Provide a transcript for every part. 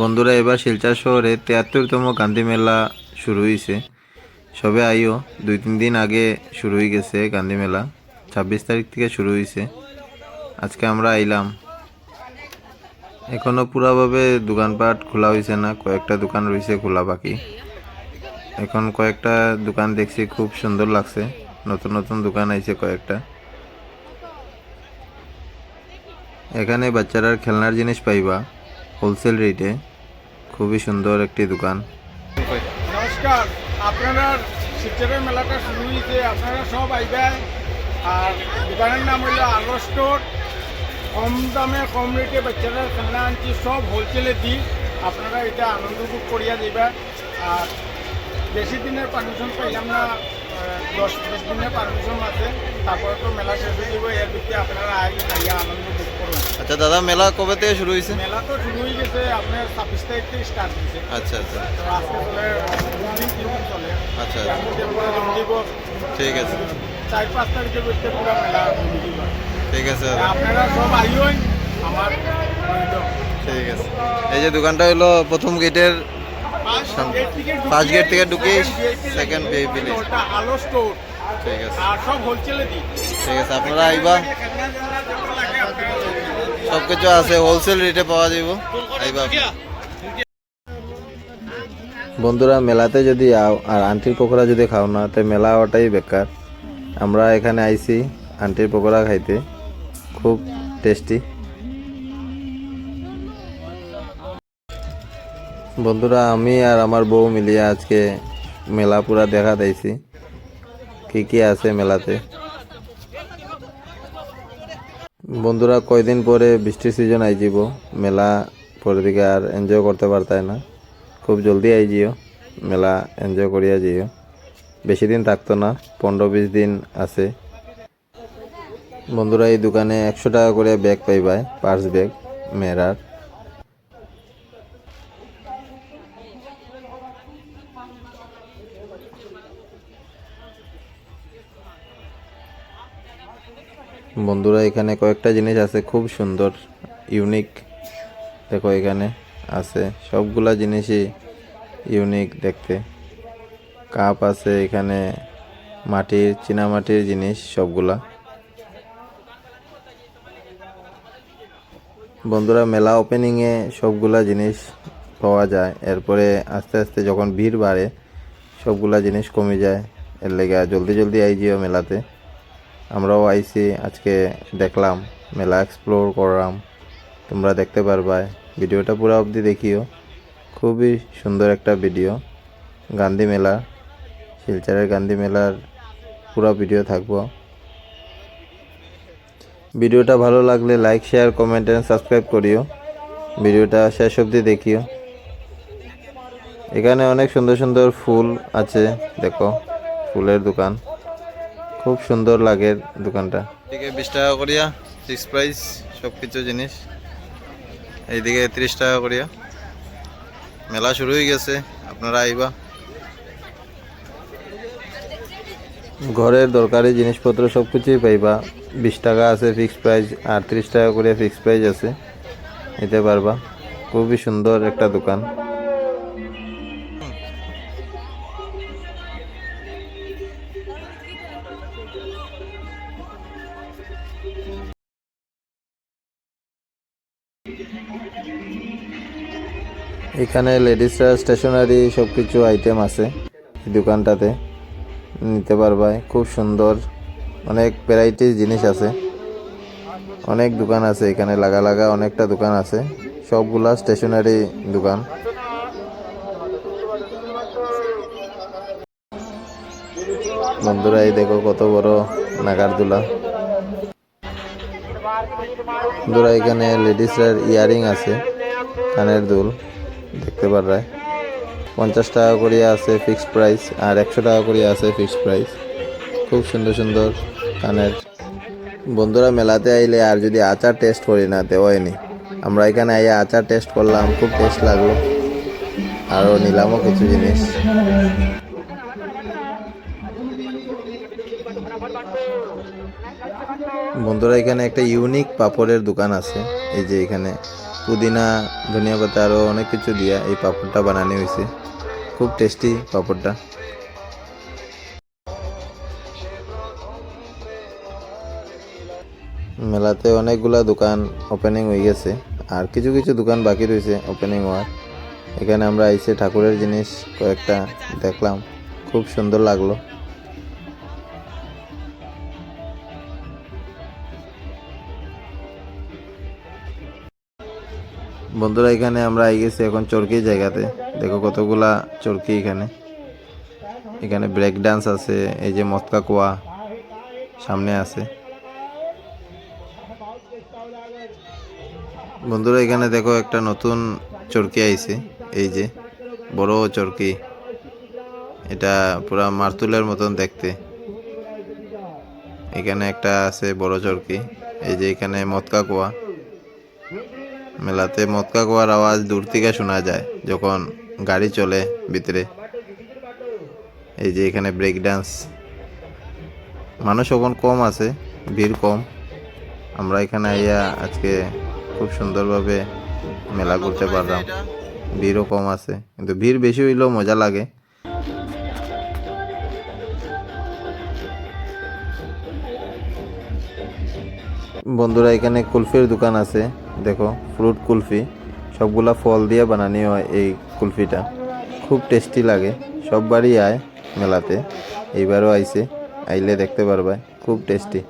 বন্ধুরা, এবার শিলচর শহরে তিয়াত্তরতম গান্ধী মেলা শুরু হয়েছে সবে আইও, দুই তিন দিন আগে শুরু হয়ে গেছে গান্ধী মেলা। ছাব্বিশ তারিখ থেকে শুরু হয়েছে আজকে আমরা আইলাম। এখনও পুরাভাবে দোকানপাট খোলা হয়েছে না, কয়েকটা দোকান রয়েছে খোলা বাকি। এখন কয়েকটা দোকান দেখছি খুব সুন্দর লাগছে। নতুন নতুন দোকান আইছে কয়েকটা। এখানে বাচ্চারা খেলনার জিনিস পাইবা। হোলসেল রেটে খুবই সুন্দর একটি দোকান। নমস্কার, আপনারা শিলচরের মেলাটা শুরু হয়েছে, আপনারা সব আইবেন। আর দোকানের নাম হইল আলো স্টোর। কম দামে, কম রেটে বাচ্চারা খেলনা আনছি, সব হোলসেলে দিই। আপনারা এটা আনন্দ উপভোগ করিয়া যাবেন আর বেশি দিনের পারমিশন পাইলাম না। দশ বিশ দিনের পারমিশন আছে। তারপরে তো মেলা শেষ হয়ে যাবে এর দিকে আপনারা আইয়া আনন্দ করুন। আচ্ছা দাদা মেলা কবে থেকে শুরু হয়েছে? মেলা তো শুরু হয়ে গেছে আপনার ছাব্বিশ তারিখ থেকে স্টার্ট হয়েছে। আচ্ছা আচ্ছা। তো আজকে চলে দুদিন তিন দিন চলে। আচ্ছা জমদিব ঠিক আছে। চার পাঁচ তারিখের মধ্যে পুরো মেলা ঠিক আছে আপনারা সব আমার ঠিক আছে। এই যে দোকানটা হলো প্রথম গেটের First gate থেকে list। ওটা আলো স্টোর ঠিক আছে। ঠিক আছে, আপনারা আইবা। সব কিছু আছে হোলসেল রেটে পাওয়া যাব আইবা বন্ধুরা, মেলাতে যদি আও আর আন্টির পকোড়া যদি খাও না, তো মেলা ওটাই বেকার। আমরা এখানে আইছি আন্টির পকোড়া খাইতে। খুব টেস্টি বন্ধুরা, আমি আর আমার বউ মিলিয়ে আজকে মেলা পুরা দেখা দিয়েছি। কি কি আছে মেলাতে? বন্ধুরা, কয়দিন পরে বৃষ্টির সিজন আই যাব মেলা পরে দিকে আর এনজয় করতে পারতায় না। খুব জলদি আই যাইও মেলা এনজয় করিয়া যাইও বেশি দিন থাকতো না, পনেরো বিশ দিন আছে। বন্ধুরা, এই দোকানে একশো টাকা করে ব্যাগ পাইবাই পার্স ব্যাগ মেয়েরার। বন্ধুরা, এখানে কয়েকটা জিনিস আছে খুব সুন্দর ইউনিক দেখো, এখানে আছে সবগুলা জিনিসই ইউনিক দেখতে। কাপ আছে এখানে, মাটির, চীনামাটির জিনিস সবগুলা। বন্ধুরা, মেলা ওপেনিংয়ে সবগুলা জিনিস পাওয়া যায়। এরপরে আস্তে আস্তে যখন ভিড় বাড়ে, সবগুলা জিনিস কমে যায়। এর লেগে জলদি জলদি আইজিও মেলাতে। আমরাও আইসি, আজকে দেখলাম, মেলা এক্সপ্লোর করলাম। তোমরা দেখতে পারবা ভিডিওটা পুরো অবধি দেখিও। খুবই সুন্দর একটা ভিডিও। গান্ধী মেলা, শিলচরের গান্ধী মেলার পুরো ভিডিও থাকব। ভিডিওটা ভালো লাগলে like share comment and subscribe করিও। ভিডিওটা শেষ অবধি দেখিও। এখানে অনেক সুন্দর সুন্দর ফুল আছে, দেখো, ফুলের দোকান। খুব সুন্দর লাগে দোকানটা। এদিকে বিশ টাকা করিয়া ফিক্স প্রাইস সব কিছু জিনিস। এইদিকে ত্রিশ টাকা করিয়া। মেলা শুরু হয়ে গেছে আপনারা আইবা। ঘরের দরকারি জিনিসপত্র সব কিছুই পাইবা। বিশ টাকা আছে ফিক্স প্রাইস আর ত্রিশ টাকা করে ফিক্স প্রাইস আছে। নিতে পারবা। খুবই সুন্দর একটা দোকান। এখানে লেডিসরা স্টেশনারি সব কিছু আইটেম আছে দোকানটাতে। নিতে পারবা, খুব সুন্দর, অনেক ভ্যারাইটিস জিনিস আছে। অনেক দোকান আছে এখানে, লাগা লাগা অনেকটা দোকান আছে। সবগুলা স্টেশনারি দোকান। বন্ধুরা, এই দেখো কত বড় নাগারদোলা বন্ধুরা, এখানে লেডিসের ইয়ারিং আছে, কানের দুল, দেখতে পারবে পঞ্চাশ টাকা করিয়া আছে ফিক্সড প্রাইস, আর একশো টাকা করিয়া আছে ফিক্সড প্রাইস। খুব সুন্দর সুন্দর কানের। বন্ধুরা, মেলাতে আইলে আর যদি আচার টেস্ট করি না দেওয়াইনি আমরা এখানে আইয়া আচার টেস্ট করলাম, খুব টেস্ট লাগল। আরও নিলামও কিছু জিনিস। বন্ধুরা, এখানে একটা ইউনিক পাপড়ের দোকান আছে। এই যে এখানে পুদিনা, ধনিয়া পাতা আরও অনেক কিছু দিয়া এই পাপড়টা বানানো হয়েছে। খুব টেস্টি পাপড়টা। মেলাতে অনেকগুলা দোকান ওপেনিং হয়ে গেছে। আর কিছু কিছু দোকান বাকি রয়েছে ওপেনিং হওয়ার। এখানে আমরা এসে ঠাকুরের জিনিস কয়েকটা দেখলাম। খুব সুন্দর লাগল। বন্ধুরা, এখানে আমরা আই গেছি এখন চরকি জায়গাতে। দেখো কতগুলা চরকি এখানে। এখানে ব্রেক ডান্স আছে, এই যে মতকা কুয়া সামনে আছে। বন্ধুরা, এখানে দেখো একটা নতুন চরকি আইছে, এই যে বড় চরকি। এটা পুরা মারতুলের মতন দেখতে। এখানে একটা আছে বড় চরকি, এই যে এখানে মতকা কুয়া। মেলাতে মতকা কুয়ার আওয়াজ দূর থেকে শোনা যায় যখন গাড়ি চলে ভিতরে। এই যে এখানে ব্রেক ডান্স মানুষ এখন কম আছে, ভিড় কম। আমরা এখানে আইয়া আজকে খুব সুন্দরভাবে মেলা করতে পারলাম। ভিড়ও কম আছে, কিন্তু ভিড় বেশি হইলেও মজা লাগে। বন্ধুরা, এখানে কুলফির দোকান আছে। দেখো, ফ্রুট কুলফি। সবগুলা ফল দিয়ে বানানি হয় এই কুলফিটা। খুব টেস্টি লাগে। সববারই আয় মেলাতে। এইবারও আইছে। আইলে দেখতে পারবা খুব টেস্টি।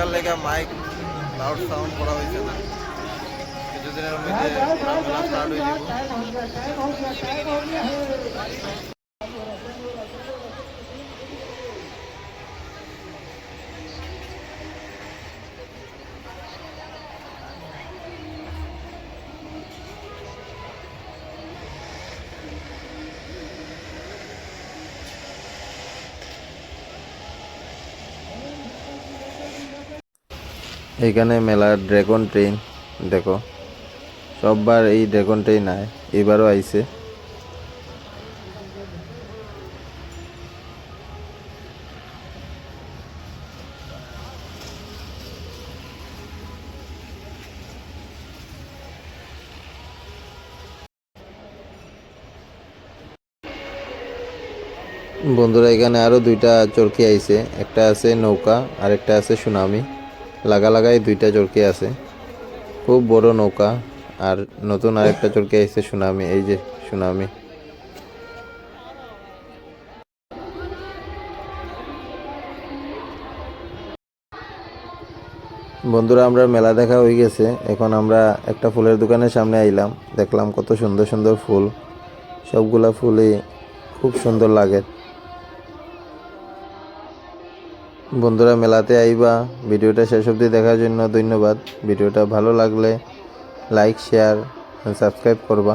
পরীক্ষার লেগে মাইক লাউড সাউন্ড করা হয়েছে না। কিছুদিনের মধ্যে এখানে মেলার ড্রাগন ট্রেন, দেখো। সববার এই ড্রাগন ট্রেন আয় এবারও আইছে। বন্ধুরা, এখানে আরও দুইটা চরকি আইছে। একটা আছে নৌকা আর একটা আছে সুনামি। লাগা লাগাই দুইটা চরকি আছে। খুব বড় নৌকা আর নতুন আরেকটা চরকি আইছে সুনামি, এই যে সুনামি। বন্ধুরা, আমরা মেলা দেখা হয়ে গেছে। এখন আমরা একটা ফুলের দোকানের সামনে আইলাম। দেখলাম কত সুন্দর সুন্দর ফুল। সবগুলা ফুলই খুব সুন্দর লাগে। বন্ধুরা, মেলাতে আইবা। ভিডিওটা শেষ অবধি দেখার জন্য ধন্যবাদ। ভিডিওটা ভালো লাগলে লাইক, শেয়ার সাবস্ক্রাইব করবা।